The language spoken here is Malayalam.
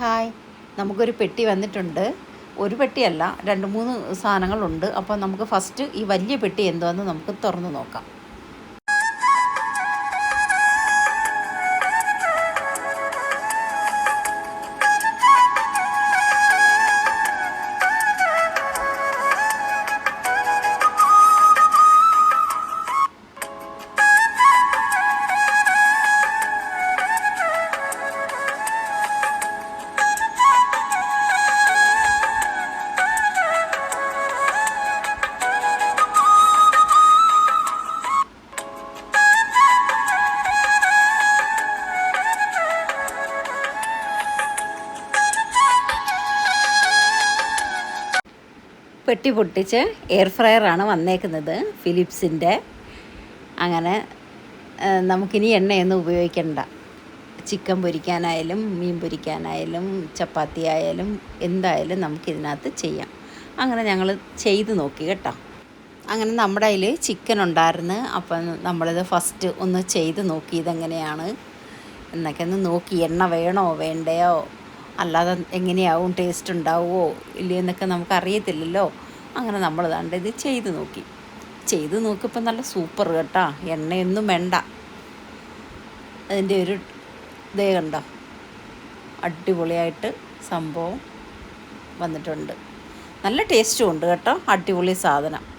ഹായ്. നമുക്കൊരു പെട്ടി വന്നിട്ടുണ്ട്. ഒരു പെട്ടിയല്ല രണ്ട് മൂന്ന് സാധനങ്ങളുണ്ട്. അപ്പോൾ നമുക്ക് ഫസ്റ്റ് ഈ വലിയ പെട്ടി എന്തുവാന്ന് നമുക്ക് തുറന്ന് നോക്കാം. പെട്ടി പൊട്ടിച്ച് എയർ ഫ്രയറാണ് വന്നേക്കുന്നത് ഫിലിപ്സിന്റെ അങ്ങനെ നമുക്കിനി എണ്ണയൊന്നും ഉപയോഗിക്കണ്ട. ചിക്കൻ പൊരിക്കാനായാലും മീൻ പൊരിക്കാനായാലും ചപ്പാത്തി ആയാലും എന്തായാലും നമുക്കിതിനകത്ത് ചെയ്യാം. അങ്ങനെ ഞങ്ങൾ ചെയ്ത് നോക്കി കേട്ടോ. അങ്ങനെ നമ്മുടെ അതിൽ ചിക്കൻ ഉണ്ടായിരുന്നു. അപ്പം നമ്മളിത് ഫസ്റ്റ് ഒന്ന് ചെയ്ത് നോക്കി ഇതെങ്ങനെയാണ് എന്നൊക്കെ ഒന്ന് നോക്കി. എണ്ണ വേണോ വേണ്ടയോ? അല്ലാതെ എങ്ങനെയാവും ടേസ്റ്റ് ഉണ്ടാവുമോ ഇല്ലയോ എന്നൊക്കെ നമുക്ക് അറിയത്തില്ലല്ലോ അങ്ങനെ നമ്മൾ ദാണ്ട് ഇത് ചെയ്ത് നോക്കി. ചെയ്ത് നോക്കിയപ്പോൾ നല്ല സൂപ്പർ കേട്ടോ. എണ്ണയൊന്നും വേണ്ട. അതിന്റെ ഒരു ഇതേ കണ്ടോ? അടിപൊളിയായിട്ട് സംഭവം വന്നിട്ടുണ്ട്. നല്ല ടേസ്റ്റും ഉണ്ട് കേട്ടോ. അടിപൊളി സാധനം.